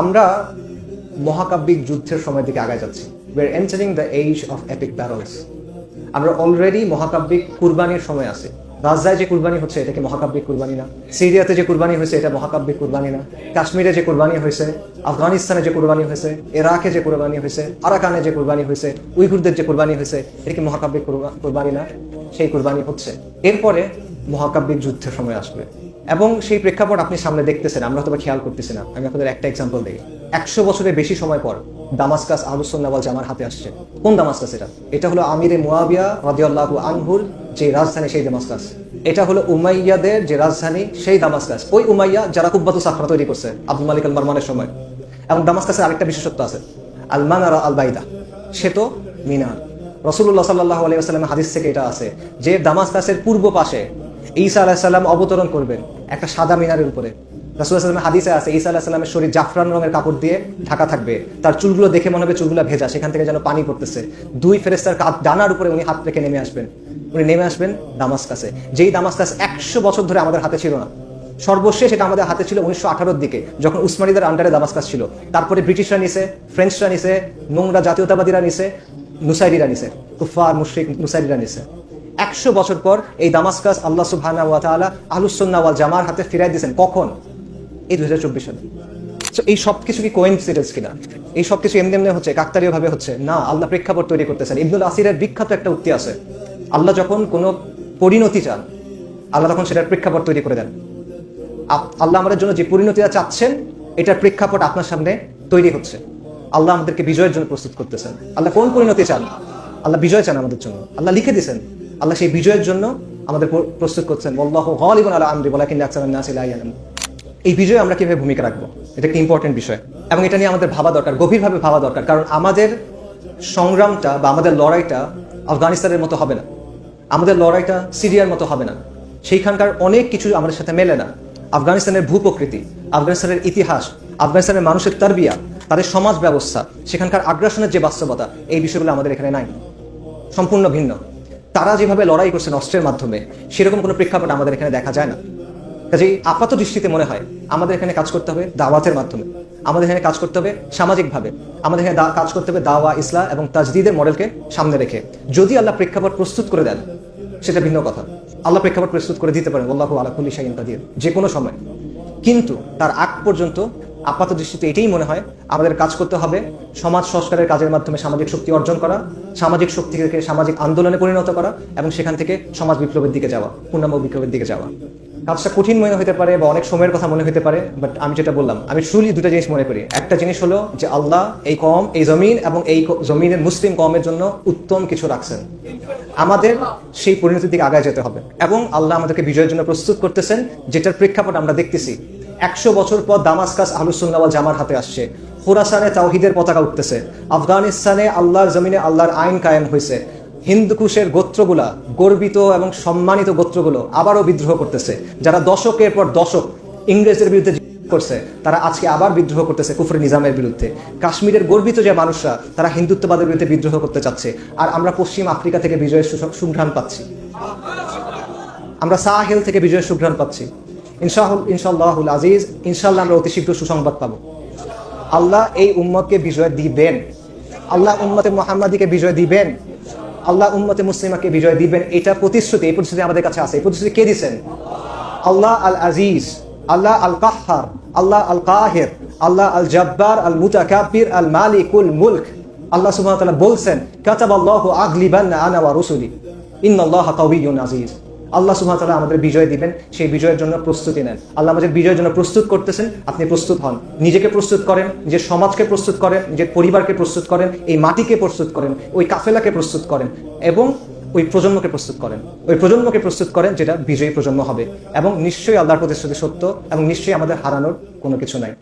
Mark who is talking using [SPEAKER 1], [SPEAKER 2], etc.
[SPEAKER 1] আমরা মহাকাব্যিক যুদ্ধের সময় দিকে আগায় যাচ্ছি। Entering the of epic barrels আমরা অলরেডি মহাকাব্যিক কুরবানির সময় আছে। রাজদায় যে কুরবানি হচ্ছে, এটা কি মহাকাব্যিক কুরবানি না? সিরিয়াতে যে কুরবানি হয়েছে, এটা মহাকাব্যিক কুরবানি না? কাশ্মীরে যে কুরবানি হয়েছে, আফগানিস্তানে যে কুরবানি হয়েছে, ইরাকে যে কুরবানি হয়েছে, আরাকানে যে কুরবানি হয়েছে উইগুরদের যে কুরবানি হয়েছে, এটা কি মহাকাব্যিক কুরবানি না? সেই কুরবানি হচ্ছে। এরপরে মহাকাব্যিক যুদ্ধের সময় আসবে। এবং সেই প্রেক্ষাপট আপনি সামনে দেখতেছেন, আমরা হয়তো খেয়াল করতেছি না। আমি আপনাদের একটা এক্সাম্পল দিই। একশো বছরের বেশি সময় পর দামাসকাস আলুসন্নাওয়াল জামার হাতে আসছে। কোন দামাসকাস এটা? এটা হলো আমিরে মুয়াবিয়া রাদিয়াল্লাহু আনহুর যে রাজধানী সেই দামাসকাস। এটা হলো উমাইয়াদের যে রাজধানী সেই দামাসকাস। ওই উমাইয়া যারা কুব্বাতু সাফরা তৈরি করছে আব্দুল মালিক আল মারমানের সময়। এবং দামাসকাসের আরেকটা বিশেষত্ব আছে। আল মানারা আল বাইদা সে তো মিনার। রসুল্লাহ সাল্লাহ আলাইসাল্লামের হাদিস থেকে এটা আছে যে দামাসকাসের পূর্ব পাশে ঈসা আলাহিসাল্লাম অবতরণ করবেন। একটা সাদা মিনারের উপরে। রাসুল্লাহামের হাদিসে আছে, ঈসা আলাহিসাল্লামের শরীর জাফরান রঙের কাপড় দিয়ে ঢাকা থাকবে। তার চুলগুলো দেখে মনে হবে চুলগুলো ভেজা, সেখান থেকে যেন পানি পড়তেছে। দুই ফেরেস্তার ডানার উপরে উনি হাত রেখে নেমে আসবেন। উনি নেমে আসবেন দামাসকাসে। যেই দামাসকাস একশো বছর ধরে আমাদের হাতে ছিল না। সর্বশেষ এটা আমাদের হাতে ছিল উনিশশো আঠারোর দিকে, যখন উসমানীদের আন্ডারে দামাসকাস ছিল। তারপরে ব্রিটিশরা নিছে, ফ্রেঞ্চরা নিছে, নোংরা জাতীয়তাবাদীরা নিছে, নুসাইরিরা নিছে কুফার মুশরিক, নুসাইরিরা নিছে। একশো বছর পর এই দামাসকাস আল্লাহ সুবহানা ওয়া তাআলা আহলুসুন্নাহ ওয়াল জামার হাতে ফিরাই দিয়েছেন। কখন? এই দুই হাজার চব্বিশ সালে। So, এই সব কিছু কি কোয়েন্সিডেন্স কিনা? এই সব কিছু এমনি এমনি হচ্ছে কাকতালীয় ভাবে হচ্ছে? না আল্লাহ প্রেক্ষাপট তৈরি করতেছেন। ইবনুল আসিরের বিখ্যাত একটা উক্তি আছে। আল্লাহ যখন কোনো পরিণতি চান আল্লাহ তখন সেটার প্রেক্ষাপট তৈরি করে দেন। আল্লাহ আমাদের জন্য যে পরিণতিটা চাচ্ছেন এটার প্রেক্ষাপট আপনার সামনে তৈরি হচ্ছে। আল্লাহ আমাদেরকে বিজয়ের জন্য প্রস্তুত করতেছেন। আল্লাহ কোন পরিণতি চান? আল্লাহ বিজয় চান আমাদের জন্য। আল্লাহ লিখে দিয়েছেন আল্লাহ সেই বিজয়ের জন্য আমাদের প্রস্তুত করছেন। আল্লাহ গালিবুন আলা আমরি ওয়ালাকিন আকসারুন নাসি লা ইয়ালামুন। এই বিজয়ে আমরা কীভাবে ভূমিকা রাখব? এটা একটা ইম্পর্টেন্ট বিষয়। এবং এটা নিয়ে আমাদের ভাবা দরকার, গভীরভাবে ভাবা দরকার। কারণ আমাদের সংগ্রামটা বা আমাদের লড়াইটা আফগানিস্তানের মতো হবে না। আমাদের লড়াইটা সিরিয়ার মতো হবে না। সেইখানকার অনেক কিছু আমাদের সাথে মেলে না। আফগানিস্তানের ভূপ্রকৃতি, আফগানিস্তানের ইতিহাস, আফগানিস্তানের মানুষের তারবিয়া, তাদের সমাজ ব্যবস্থা, সেখানকার আগ্রাসনের যে বাস্তবতা, এই বিষয়গুলো আমাদের এখানে নাই। সম্পূর্ণ ভিন্ন। তারা যেভাবে লড়াই করছেন অস্ত্রের মাধ্যমে, সেরকম কোনো প্রেক্ষাপট আমাদের এখানে দেখা যায় না। কাজেই আপাত দৃষ্টিতে মনে হয়, আমাদের এখানে কাজ করতে হবে দাওয়াতের মাধ্যমে। আমাদের এখানে কাজ করতে হবে সামাজিকভাবে। আমাদের এখানে কাজ করতে হবে দাওয়া ইসলাম এবং তাজদিদের মডেলকে সামনে রেখে। যদি আল্লাহ প্রেক্ষাপট প্রস্তুত করে দেন, সেটা ভিন্ন কথা। আল্লাহ প্রেক্ষাপট প্রস্তুত করে দিতে পারেন আল্লাহ আলাকুল্লি শাহিন কাদির, যে কোনো সময়। কিন্তু তার আগ পর্যন্ত আপাত দৃষ্টিতে এটাই মনে হয়, আমাদের কাজ করতে হবে সমাজ সংস্কারের কাজের মাধ্যমে সামাজিক শক্তি অর্জন করা, সামাজিক শক্তি থেকে সামাজিক আন্দোলনে পরিণত করা এবং সেখান থেকে সমাজ বিপ্লবের দিকে যাওয়া, পূর্ণাঙ্গ বিপ্লবের দিকে যাওয়া। কাজটা কঠিন মনে হতে পারে বা অনেক সময়ের কথা মনে হতে পারে বাট আমি যেটা বললাম, আমি ট্রুলি দুটো জিনিস মনে করি। একটা জিনিস হলো যে আল্লাহ এই কম, এই জমিন এবং এই জমিনের মুসলিম কমের জন্য উত্তম কিছু রাখছেন। আমাদের সেই পরিণতির দিকে আগায় যেতে হবে এবং আল্লাহ আমাদেরকে বিজয়ের জন্য প্রস্তুত করতেছেন, যেটার প্রেক্ষাপট আমরা দেখতেছি। একশো বছর পর দামাসকাস আহলুসুল্লাহ জামার হাতে আসছে। খোরাসানে তাওহিদের পতাকা উঠতেছে। আফগানিস্তানে আল্লাহর জমিনে আল্লাহর আইন কায়েম হয়েছে। হিন্দুকুশের গোত্রগুলা গর্বিত এবং সম্মানিত গোত্রগুলো আবারও বিদ্রোহ করতেছে। যারা দশকের পর দশক ইংরেজদের বিরুদ্ধে করছে, তারা আজকে আবার বিদ্রোহ করতেছে কুফরি নিজামের বিরুদ্ধে। কাশ্মীরের গর্বিত যে মানুষরা, তারা হিন্দুত্ববাদের বিরুদ্ধে বিদ্রোহ করতে চাচ্ছে। আর আমরা পশ্চিম আফ্রিকা থেকে বিজয়ের সুঘ্রাণ পাচ্ছি। আমরা সাহেল থেকে বিজয়ের সুঘ্রাণ পাচ্ছি। ইনশাহুল ইনশাল্লাহুল আজিজ, ইনশাল্লাহ আমরা অতি শীঘ্র সুসংবাদ পাবো। আল্লাহ এই উম্মতকে বিজয় দিবেন। আল্লাহ উম্মতে মোহাম্মদীকে বিজয় দিবেন। আল্লাহ উম্মতে মুসলিমাকে বিজয় দিবেন। এটা প্রতিশ্রুতি, এই প্রতিশ্রুতি আমাদের কাছে আছে। এই প্রতিশ্রুতি কে দিচ্ছেন আল্লাহ আল আজিজ আল্লাহ আল কাহার আল্লাহ আল কাহের আল্লাহ আল জব্বার আল মুতাকাব্বির আল মালিকুল মুলক। আল্লাহ সুবহানাহু ওয়া তাআলা বলছেন, কাতাবাল্লাহু আগলিবান্না আনা ওয়া রুসুলি। ইন্নাল্লাহা কাউইয়্যুন আজিজ আল্লাহ ওয়া তাআলা আমাদের বিজয় দিবেন, সেই বিজয়ের জন্য প্রস্তুতি নেন। আল্লাহ আমাদের বিজয়ের জন্য প্রস্তুত করতেছেন, আপনি প্রস্তুত হন। নিজেকে প্রস্তুত করেন, নিজের সমাজকে প্রস্তুত করেন, নিজের পরিবারকে প্রস্তুত করেন, এই মাটিকে প্রস্তুত করেন, ওই কাফেলাকে প্রস্তুত করেন এবং ওই প্রজন্মকে প্রস্তুত করেন। ওই প্রজন্মকে প্রস্তুত করেন যেটা বিজয়ী প্রজন্ম হবে। এবং নিশ্চয়ই আল্লাহর প্রতিশ্রুতি সত্য এবং নিশ্চয়ই আমাদের হারানোর কোনো কিছু নাই।